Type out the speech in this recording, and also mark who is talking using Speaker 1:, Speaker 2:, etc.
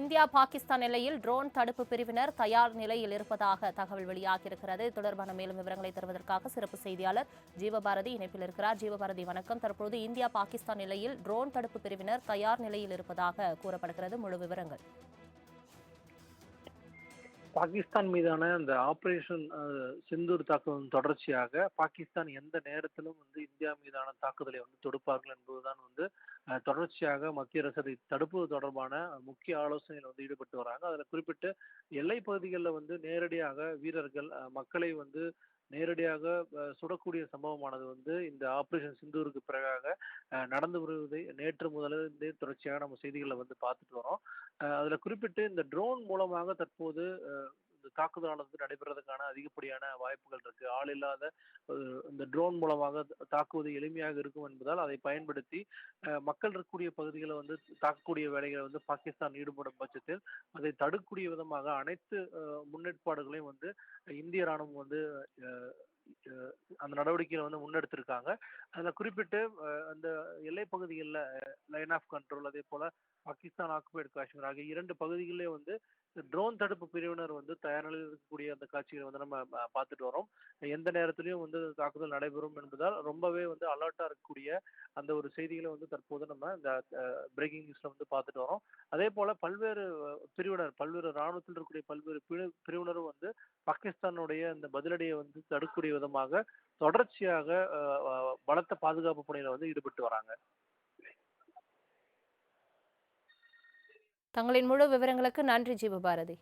Speaker 1: India Pakistan எல்லையில் drone தடுப்பு பிரிவினர் தயார் நிலையில் இருப்பதாக தகவல் வெளியாகியிருக்கிறது. இது தொடர்பான மேலும் விவரங்களை தருவதற்காக சிறப்பு செய்தியாளர் ஜீவபாரதி இணைப்பில் இருக்கிறார். ஜீவபாரதி வணக்கம். தற்போது இந்தியா பாகிஸ்தான் எல்லையில் ட்ரோன் தடுப்பு பிரிவினர் தயார் நிலையில் இருப்பதாக கூறப்படுகிறது. முழு விவரங்கள்
Speaker 2: பாகிஸ்தான் மீதான அந்த ஆபரேஷன் சிந்தூர் தாக்குதல் தொடர்ச்சியாக பாகிஸ்தான் எந்த நேரத்திலும் வந்து இந்தியா மீதான தாக்குதலை வந்து தொடுப்பார்கள் என்பதுதான் வந்து தொடர்ச்சியாக மத்திய அரசு அதை தடுப்பது தொடர்பான முக்கிய ஆலோசனையில் வந்து ஈடுபட்டு வராங்க. அதில் குறிப்பிட்டு எல்லை பகுதிகளில் வந்து நேரடியாக வீரர்கள் மக்களை வந்து நேரடியாக அஹ், சுடக்கூடிய சம்பவமானது வந்து இந்த ஆபரேஷன் சிந்தூருக்கு பிறகாக அஹ், நடந்து வருவதை நேற்று முதலிருந்தே தொடர்ச்சியாக நம்ம செய்திகளை வந்து பார்த்துட்டு வரோம். அஹ் அதுல குறிப்பிட்டு இந்த ட்ரோன் மூலமாக தற்போது அஹ், இந்த தாக்குதலானது நடைபெறதுக்கான அதிகப்படியான வாய்ப்புகள் இருக்கு. ஆள் இல்லாத இந்த ட்ரோன் மூலமாக தாக்குவது எளிமையாக இருக்கும் என்பதால் அதை பயன்படுத்தி மக்கள் இருக்கக்கூடிய பகுதிகளை வந்து தாக்கக்கூடிய வேலைகளை வந்து பாகிஸ்தான் ஈடுபடும் பட்சத்தில் அதை தடுக்கக்கூடிய விதமாக அனைத்து முன்னேற்பாடுகளையும் வந்து இந்திய ராணுவம் வந்து அந்த நடவடிக்கைகளை வந்து முன்னெடுத்திருக்காங்க. அதில் குறிப்பிட்டு அந்த எல்லை பகுதிகளில் லைன் ஆஃப் கண்ட்ரோல் அதே போல பாகிஸ்தான் ஆக்குபைடு காஷ்மீர் ஆகிய இரண்டு பகுதிகளிலே வந்து ட்ரோன் தடுப்பு பிரிவினர் வந்து தயார் நிலையில் இருக்கக்கூடிய அந்த காட்சிகளை வந்து நம்ம பார்த்துட்டு வரோம் எந்த நேரத்திலையும் வந்து தாக்குதல் நடைபெறும் என்பதால் ரொம்பவே வந்து அலர்ட்டாக இருக்கக்கூடிய அந்த ஒரு செய்திகளை வந்து தற்போது நம்ம இந்த பிரேக்கிங் நியூஸில் வந்து பார்த்துட்டு வரோம் அதே போல் பல்வேறு பிரிவினர் பல்வேறு இராணுவத்தில் இருக்கக்கூடிய பல்வேறு பிரி- பிரிவினரும் வந்து பாகிஸ்தானுடைய அந்த பதிலடியை வந்து தடுக்கக்கூடிய விதமாக தொடர்ச்சியாக பலத்த பாதுகாப்பு பணியில வந்து ஈடுபட்டு வராங்க.
Speaker 1: தங்களின் முழு விவரங்களுக்கு நன்றி ஜீவபாரதி.